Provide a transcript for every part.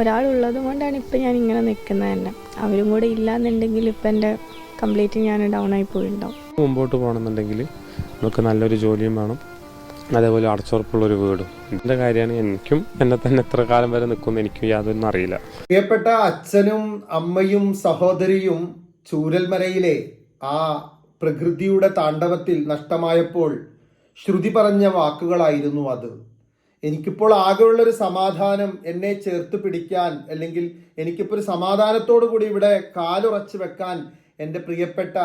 ഒരാളുള്ളത് കൊണ്ടാണ് ഇപ്പം ഞാൻ ഇങ്ങനെ നിൽക്കുന്നത് തന്നെ. അവരും കൂടെ ഇല്ലാന്നുണ്ടെങ്കിൽ ഇപ്പം എന്റെ കംപ്ലീറ്റ് ഞാൻ ഡൗൺ ആയി പോയിട്ടുണ്ടാവും മുമ്പോട്ട് പോകണമെന്നുണ്ടെങ്കിൽ നമുക്ക് നല്ലൊരു ജോലിയും വേണം. അതേപോലെ അടച്ചുറപ്പുള്ളൊരു വീടും. എന്റെ കാര്യമാണ് എനിക്കും എന്നെ തന്നെ എത്ര കാലം വരെ നിൽക്കുമെന്ന് എനിക്കും യാതൊന്നും അറിയില്ല. പ്രിയപ്പെട്ട അച്ഛനും അമ്മയും സഹോദരിയും ചൂരൽമലയിലെ ആ പ്രകൃതിയുടെ താണ്ഡവത്തിൽ നഷ്ടമായപ്പോൾ ശ്രുതി പറഞ്ഞ വാക്കുകളായിരുന്നു അത്. എനിക്കിപ്പോൾ ആകെയുള്ളൊരു സമാധാനം എന്നെ ചേർത്ത് പിടിക്കാൻ അല്ലെങ്കിൽ എനിക്കിപ്പോൾ ഒരു സമാധാനത്തോടു കൂടി ഇവിടെ കാലുറച്ചു വെക്കാൻ എന്റെ പ്രിയപ്പെട്ട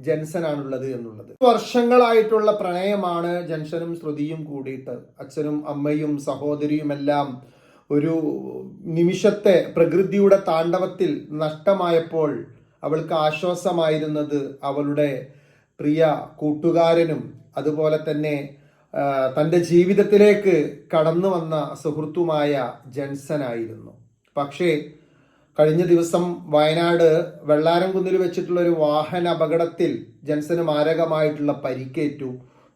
ജൻസനാണുള്ളത് എന്നുള്ളത്. വർഷങ്ങളായിട്ടുള്ള പ്രണയമാണ് ജൻസനും ശ്രുതിയും കൂടിയിട്ട്. അച്ഛനും അമ്മയും സഹോദരിയുമെല്ലാം ഒരു നിമിഷത്തെ പ്രകൃതിയുടെ താണ്ഡവത്തിൽ നഷ്ടമായപ്പോൾ അവൾക്ക് ആശ്വാസമായിരുന്നത് അവളുടെ പ്രിയ കൂട്ടുകാരനും അതുപോലെ തന്നെ തന്റെ ജീവിതത്തിലേക്ക് കടന്നു വന്ന സുഹൃത്തുമായ ജൻസനായിരുന്നു. പക്ഷേ കഴിഞ്ഞ ദിവസം വയനാട് വെള്ളാരംകുന്നിൽ വെച്ചിട്ടുള്ള ഒരു വാഹന അപകടത്തിൽ ജൻസന് മാരകമായിട്ടുള്ള പരിക്കേറ്റു.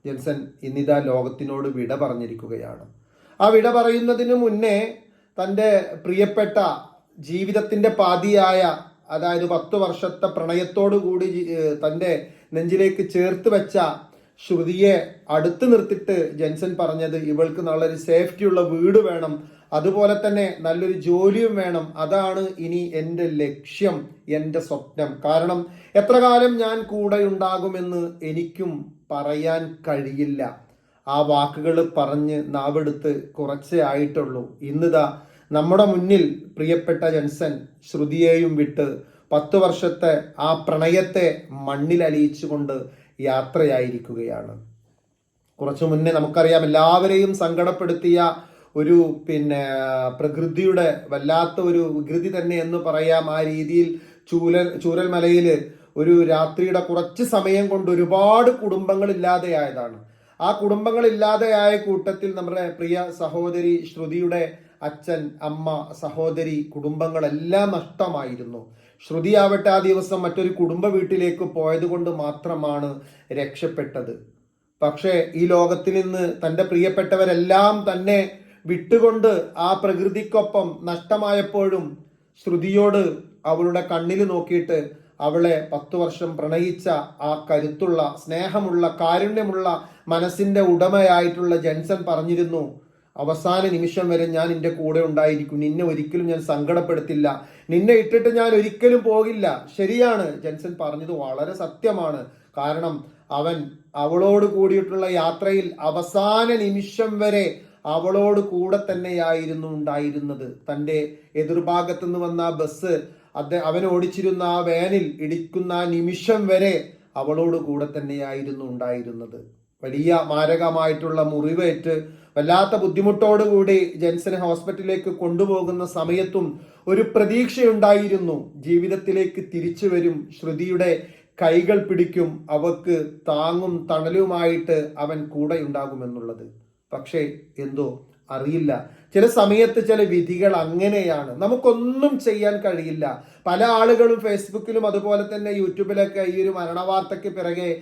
ജൻസൻ ഇന്നിതാ ലോകത്തിനോട് വിട പറഞ്ഞിരിക്കുകയാണ്. ആ വിട പറയുന്നതിന് മുന്നേ തന്റെ പ്രിയപ്പെട്ട ജീവിതത്തിന്റെ പാതിയായ അതായത് പത്ത് വർഷത്തെ പ്രണയത്തോടു കൂടി തന്റെ നെഞ്ചിലേക്ക് ചേർത്ത് വെച്ച ശ്രുതിയെ അടുത്ത് നിർത്തിട്ട് ജെൻസൻ പറഞ്ഞത് ഇവൾക്ക് നല്ലൊരു സേഫ്റ്റിയുള്ള വീട് വേണം അതുപോലെ തന്നെ നല്ലൊരു ജോലിയും വേണം. അതാണ് ഇനി എന്റെ ലക്ഷ്യം എന്റെ സ്വപ്നം. കാരണം എത്ര കാലം ഞാൻ കൂടെ ഉണ്ടാകുമെന്ന് എനിക്കും പറയാൻ കഴിയില്ല. ആ വാക്കുകൾ പറഞ്ഞ് നാവെടുത്ത് കുറച്ചേ ആയിട്ടുള്ളൂ. ഇന്നിതാ നമ്മുടെ മുന്നിൽ പ്രിയപ്പെട്ട ജൻസൻ ശ്രുതിയെയും വിട്ട് പത്ത് വർഷത്തെ ആ പ്രണയത്തെ മണ്ണിൽ അലിയിച്ചുകൊണ്ട് യാത്രയായിരിക്കുകയാണ്. കുറച്ചു മുന്നേ നമുക്കറിയാം എല്ലാവരെയും സങ്കടപ്പെടുത്തിയ ഒരു പിന്നെ പ്രകൃതിയുടെ വല്ലാത്ത ഒരു വികൃതി തന്നെ എന്ന് പറയാം. ആ രീതിയിൽ ചൂരൽ ചൂരൽമലയിൽ ഒരു രാത്രിയുടെ കുറച്ച് സമയം കൊണ്ട് ഒരുപാട് കുടുംബങ്ങൾ ഇല്ലാതെയായതാണ് ആ കുടുംബങ്ങൾ ഇല്ലാതെയായ കൂട്ടത്തിൽ നമ്മുടെ പ്രിയ സഹോദരി ശ്രുതിയുടെ അച്ഛൻ അമ്മ സഹോദരി കുടുംബങ്ങളെല്ലാം നഷ്ടമായിരുന്നു. ശ്രുതിയാവട്ടെ ആ ദിവസം മറ്റൊരു കുടുംബ വീട്ടിലേക്ക് പോയത് കൊണ്ട് മാത്രമാണ് രക്ഷപ്പെട്ടത്. പക്ഷേ ഈ ലോകത്തിൽ നിന്ന് തന്റെ പ്രിയപ്പെട്ടവരെല്ലാം തന്നെ വിട്ടുകൊണ്ട് ആ പ്രകൃതിക്കൊപ്പം നഷ്ടമായപ്പോഴും ശ്രുതിയോട് അവളുടെ കണ്ണിൽ നോക്കിയിട്ട് അവളെ പത്തു വർഷം പ്രണയിച്ച ആ കരുത്തുള്ള സ്നേഹമുള്ള കാരുണ്യമുള്ള മനസ്സിന്റെ ഉടമയായിട്ടുള്ള ജെൻസൺ പറഞ്ഞിരുന്നു അവസാന നിമിഷം വരെ ഞാൻ നിന്റെ കൂടെ ഉണ്ടായിരിക്കും. നിന്നെ ഒരിക്കലും ഞാൻ സങ്കടപ്പെടുത്തില്ല. നിന്നെ ഇട്ടിട്ട് ഞാൻ ഒരിക്കലും പോകില്ല. ശരിയാണ് ജെൻസൺ പറഞ്ഞത് വളരെ സത്യമാണ്. കാരണം അവൻ അവളോട് കൂടിയിട്ടുള്ള യാത്രയിൽ അവസാന നിമിഷം വരെ അവളോട് കൂടെ തന്നെയായിരുന്നു ഉണ്ടായിരുന്നത്. തന്റെ എതിർഭാഗത്തു നിന്ന് വന്ന ആ ബസ് അദ്ദേഹം അവൻ ഓടിച്ചിരുന്ന ആ വാനിൽ ഇടിക്കുന്ന ആ നിമിഷം വരെ അവളോട് കൂടെ തന്നെയായിരുന്നു ഉണ്ടായിരുന്നത്. വലിയ മാരകമായിട്ടുള്ള മുറിവേറ്റ് വല്ലാത്ത ബുദ്ധിമുട്ടോടുകൂടി ജെൻസനെ ഹോസ്പിറ്റലിലേക്ക് കൊണ്ടുപോകുന്ന സമയത്തും ഒരു പ്രതീക്ഷയുണ്ടായിരുന്നു ജീവിതത്തിലേക്ക് തിരിച്ചു വരും. ശ്രുതിയുടെ കൈകൾ പിടിക്കും അവക്ക് താങ്ങും തണലുമായിട്ട് അവൻ കൂടെയുണ്ടാകുമെന്നുള്ളത്. പക്ഷേ എന്തോ അറിയില്ല. ചില സമയത്ത് ചില വിധികൾ അങ്ങനെയാണ്. നമുക്കൊന്നും ചെയ്യാൻ കഴിയില്ല. പല ആളുകളും ഫേസ്ബുക്കിലും അതുപോലെ തന്നെ യൂട്യൂബിലൊക്കെ ഈ ഒരു മരണവാർത്തയ്ക്ക് പിറകെ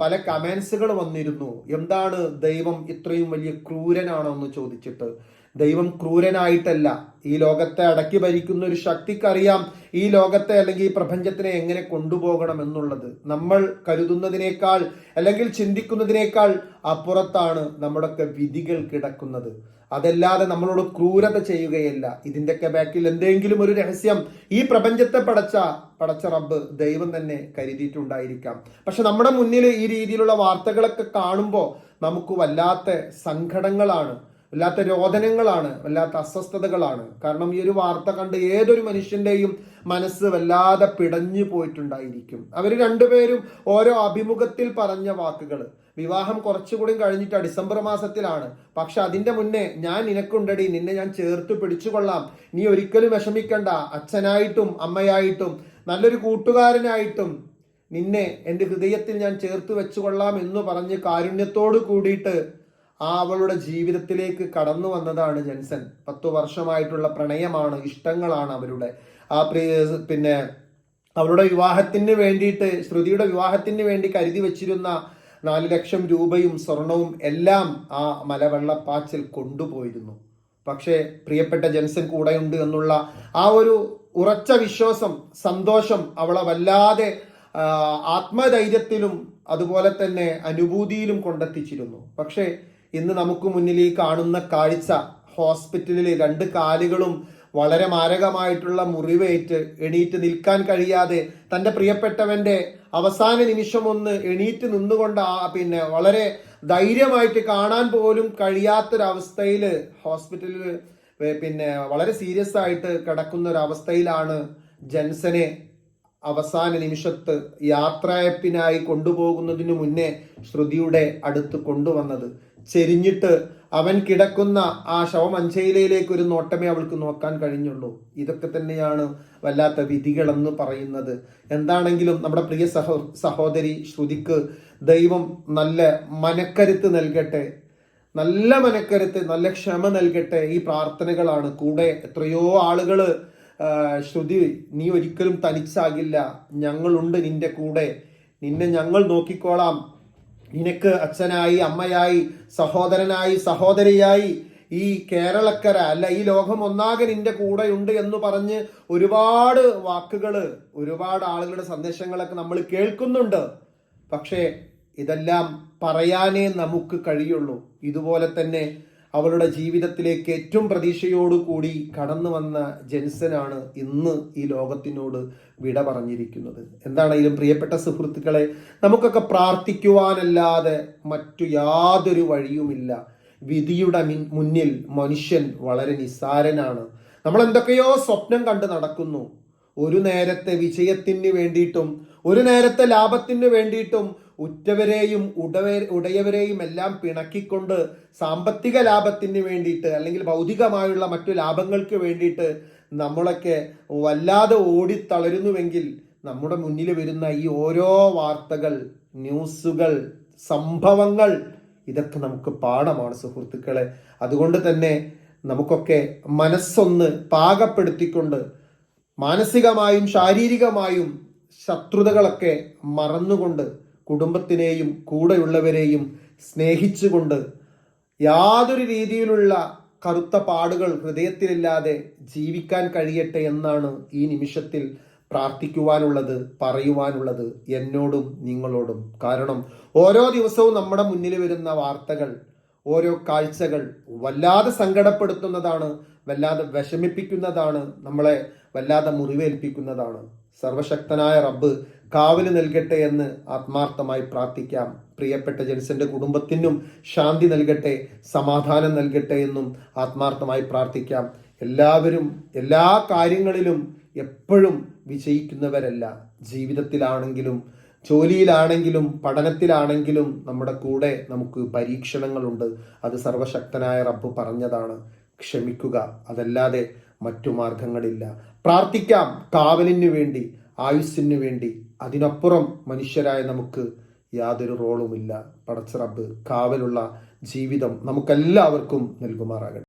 പല കമൻസുകൾ വന്നിരുന്നു. എന്താണ് ദൈവം ഇത്രയും വലിയ ക്രൂരനാണോ എന്ന് ചോദിച്ചിട്ട്. ദൈവം ക്രൂരനായിട്ടല്ല. ഈ ലോകത്തെ അടക്കി ഭരിക്കുന്ന ഒരു ശക്തിക്കറിയാം ഈ ലോകത്തെ അല്ലെങ്കിൽ ഈ പ്രപഞ്ചത്തിനെ എങ്ങനെ കൊണ്ടുപോകണം എന്നുള്ളത്. നമ്മൾ കരുതുന്നതിനേക്കാൾ അല്ലെങ്കിൽ ചിന്തിക്കുന്നതിനേക്കാൾ അപ്പുറത്താണ് നമ്മുടെയൊക്കെ വിധികൾ കിടക്കുന്നത്. അതല്ലാതെ നമ്മളോട് ക്രൂരത ചെയ്യുകയില്ല. ഇതിന്റെയൊക്കെ ബാക്കിൽ എന്തെങ്കിലും ഒരു രഹസ്യം ഈ പ്രപഞ്ചത്തെ പടച്ച പടച്ച റബ്ബ് ദൈവം തന്നെ കരുതിയിട്ടുണ്ടായിരിക്കാം. പക്ഷെ നമ്മുടെ മുന്നിൽ ഈ രീതിയിലുള്ള വാർത്തകളൊക്കെ കാണുമ്പോൾ നമുക്ക് വല്ലാത്ത സങ്കടങ്ങളാണ് വല്ലാത്ത രോദനങ്ങളാണ് വല്ലാത്ത അസ്വസ്ഥതകളാണ്. കാരണം ഈ ഒരു വാർത്ത കണ്ട് ഏതൊരു മനുഷ്യന്റെയും മനസ്സ് വല്ലാതെ പിടഞ്ഞു പോയിട്ടുണ്ടായിരിക്കും. അവർ രണ്ടുപേരും ഓരോ അഭിമുഖത്തിൽ പറഞ്ഞ വാക്കുകൾ വിവാഹം കുറച്ചുകൂടി കഴിഞ്ഞിട്ട് ഡിസംബർ മാസത്തിലാണ്. പക്ഷെ അതിന്റെ മുന്നേ ഞാൻ നിനക്കുണ്ടടി നിന്നെ ഞാൻ ചേർത്ത് പിടിച്ചുകൊള്ളാം. നീ ഒരിക്കലും വിഷമിക്കണ്ട. അച്ഛനായിട്ടും അമ്മയായിട്ടും നല്ലൊരു കൂട്ടുകാരനായിട്ടും നിന്നെ എന്റെ ഹൃദയത്തിൽ ഞാൻ ചേർത്ത് വെച്ചുകൊള്ളാം എന്ന് പറഞ്ഞ് കാരുണ്യത്തോട് കൂടിയിട്ട് ആ അവളുടെ ജീവിതത്തിലേക്ക് കടന്നു വന്നതാണ് ജെൻസൻ പത്തു വർഷമായിട്ടുള്ള പ്രണയമാണ് ഇഷ്ടങ്ങളാണ് അവരുടെ. ആ പിന്നെ അവളുടെ വിവാഹത്തിന് വേണ്ടിയിട്ട് ശ്രുതിയുടെ വിവാഹത്തിന് വേണ്ടി കരുതി വെച്ചിരുന്ന നാല് ലക്ഷം രൂപയും സ്വർണവും എല്ലാം ആ മലവെള്ളപ്പാച്ചിൽ കൊണ്ടുപോയിരുന്നു. പക്ഷേ പ്രിയപ്പെട്ട ജെൻസൺ കൂടെയുണ്ട് എന്നുള്ള ആ ഒരു ഉറച്ച വിശ്വാസം സന്തോഷം അവളെ വല്ലാതെ ആത്മധൈര്യത്തിലും അതുപോലെ തന്നെ അനുഭൂതിയിലും കൊണ്ടെത്തിച്ചിരുന്നു. പക്ഷേ ഇന്ന് നമുക്ക് മുന്നിൽ ഈ കാണുന്ന കാഴ്ച ഹോസ്പിറ്റലിൽ രണ്ട് കാലുകളും വളരെ മാരകമായിട്ടുള്ള മുറിവേറ്റ് എണീറ്റ് നിൽക്കാൻ കഴിയാതെ തന്റെ പ്രിയപ്പെട്ടവന്റെ അവസാന നിമിഷം ഒന്ന് എണീറ്റ് നിന്നുകൊണ്ട് ആ പിന്നെ വളരെ ധൈര്യമായിട്ട് കാണാൻ പോലും കഴിയാത്തൊരവസ്ഥയിൽ ഹോസ്പിറ്റലിൽ പിന്നെ വളരെ സീരിയസ് ആയിട്ട് കിടക്കുന്ന ഒരു അവസ്ഥയിലാണ് ജൻസനെ അവസാന നിമിഷത്ത് യാത്രയപ്പിനായി കൊണ്ടുപോകുന്നതിനു മുന്നേ ശ്രുതിയുടെ അടുത്ത് കൊണ്ടുവന്നത്. ചെരിഞ്ഞിട്ട് അവൻ കിടക്കുന്ന ആ ശവമഞ്ചയിലേക്ക് ഒരു നോട്ടമേ അവൾക്ക് നോക്കാൻ കഴിഞ്ഞുള്ളൂ. ഇതൊക്കെ തന്നെയാണ് വല്ലാത്ത വിധികളെന്ന് പറയുന്നത്. എന്താണെങ്കിലും നമ്മുടെ പ്രിയ സഹോ സഹോദരി ശ്രുതിക്ക് ദൈവം നല്ല മനക്കരുത്ത് നൽകട്ടെ. നല്ല മനക്കരുത്ത് നല്ല ക്ഷമ നൽകട്ടെ ഈ പ്രാർത്ഥനകളാണ്. കൂടെ എത്രയോ ആളുകൾ ശ്രുതി നീ ഒരിക്കലും തനിച്ചാകില്ല. ഞങ്ങളുണ്ട് നിന്റെ കൂടെ. നിന്നെ ഞങ്ങൾ നോക്കിക്കോളാം. നിനക്ക് അച്ഛനായി അമ്മയായി സഹോദരനായി സഹോദരിയായി ഈ കേരളക്കര അല്ല ഈ ലോകം ഒന്നാകെ നിന്റെ കൂടെയുണ്ട് എന്ന് പറഞ്ഞ് ഒരുപാട് വാക്കുകൾ ഒരുപാട് ആളുകളുടെ സന്ദേശങ്ങളൊക്കെ നമ്മൾ കേൾക്കുന്നുണ്ട്. പക്ഷേ ഇതെല്ലാം പറയാനേ നമുക്ക് കഴിയുള്ളൂ. ഇതുപോലെ തന്നെ അവളുടെ ജീവിതത്തിലേക്ക് ഏറ്റവും പ്രതീക്ഷയോടുകൂടി കടന്നു വന്ന ജെൻസനാണ് ഇന്ന് ഈ ലോകത്തിനോട് വിട പറഞ്ഞിരിക്കുന്നത്. എന്താണെങ്കിലും പ്രിയപ്പെട്ട സുഹൃത്തുക്കളെ? നമുക്കൊക്കെ പ്രാർത്ഥിക്കുവാനല്ലാതെ മറ്റു യാതൊരു വഴിയുമില്ല. വിധിയുടെ മുന്നിൽ മനുഷ്യൻ വളരെ നിസ്സാരനാണ്. നമ്മൾ എന്തൊക്കെയോ സ്വപ്നം കണ്ട് നടക്കുന്നു. ഒരു നേരത്തെ വിജയത്തിന് വേണ്ടിയിട്ടും ഒരു നേരത്തെ ലാഭത്തിന് വേണ്ടിയിട്ടും ഉറ്റവരെയും ഉടവ ഉടയവരെയും എല്ലാം പിണക്കിക്കൊണ്ട് സാമ്പത്തിക ലാഭത്തിന് വേണ്ടിയിട്ട് അല്ലെങ്കിൽ ഭൗതികമായുള്ള മറ്റു ലാഭങ്ങൾക്ക് വേണ്ടിയിട്ട് നമ്മളൊക്കെ വല്ലാതെ ഓടിത്തളരുന്നുവെങ്കിൽ നമ്മുടെ മുന്നിൽ വരുന്ന ഈ ഓരോ വാർത്തകൾ ന്യൂസുകൾ സംഭവങ്ങൾ ഇതൊക്കെ നമുക്ക് പാഠമാണ് സുഹൃത്തുക്കളെ. അതുകൊണ്ട് തന്നെ നമുക്കൊക്കെ മനസ്സൊന്ന് പാകപ്പെടുത്തിക്കൊണ്ട് മാനസികമായും ശാരീരികമായും ശത്രുതകളൊക്കെ മറന്നുകൊണ്ട് കുടുംബത്തിനെയും കൂടെയുള്ളവരെയും സ്നേഹിച്ചുകൊണ്ട് യാതൊരു രീതിയിലുള്ള കറുത്ത പാടുകൾ ഹൃദയത്തിലില്ലാതെ ജീവിക്കാൻ കഴിയട്ടെ എന്നാണ് ഈ നിമിഷത്തിൽ പ്രാർത്ഥിക്കുവാനുള്ളത് പറയുവാനുള്ളത് എന്നോടും നിങ്ങളോടും. കാരണം ഓരോ ദിവസവും നമ്മുടെ മുന്നിൽ വരുന്ന വാർത്തകൾ ഓരോ കാഴ്ചകൾ വല്ലാതെ സങ്കടപ്പെടുത്തുന്നതാണ് വല്ലാതെ വിഷമിപ്പിക്കുന്നതാണ് നമ്മളെ വല്ലാതെ മുറിവേൽപ്പിക്കുന്നതാണ്. സർവശക്തനായ റബ്ബ് കാവൽ നൽകട്ടെ എന്ന് ആത്മാർത്ഥമായി പ്രാർത്ഥിക്കാം. പ്രിയപ്പെട്ട ജെൻസന്റെ കുടുംബത്തിനും ശാന്തി നൽകട്ടെ സമാധാനം നൽകട്ടെ എന്നും ആത്മാർത്ഥമായി പ്രാർത്ഥിക്കാം. എല്ലാവരും എല്ലാ കാര്യങ്ങളിലും എപ്പോഴും വിജയിക്കുന്നവരല്ല. ജീവിതത്തിലാണെങ്കിലും ജോലിയിലാണെങ്കിലും പഠനത്തിലാണെങ്കിലും നമ്മുടെ കൂടെ നമുക്ക് പരീക്ഷണങ്ങളുണ്ട്. അത് സർവശക്തനായ റബ്ബ് പറഞ്ഞതാണ്. ക്ഷമിക്കുക. അതല്ലാതെ മറ്റു മാർഗങ്ങളില്ല. പ്രാർത്ഥിക്കാം കാവലിന് വേണ്ടി ആയുസ്സിന് വേണ്ടി. അതിനപ്പുറം മനുഷ്യരായ നമുക്ക് യാതൊരു റോളുമില്ല. പടച്ചറബ് കാവലുള്ള ജീവിതം നമുക്കെല്ലാവർക്കും നൽകുമാറാകട്ടെ.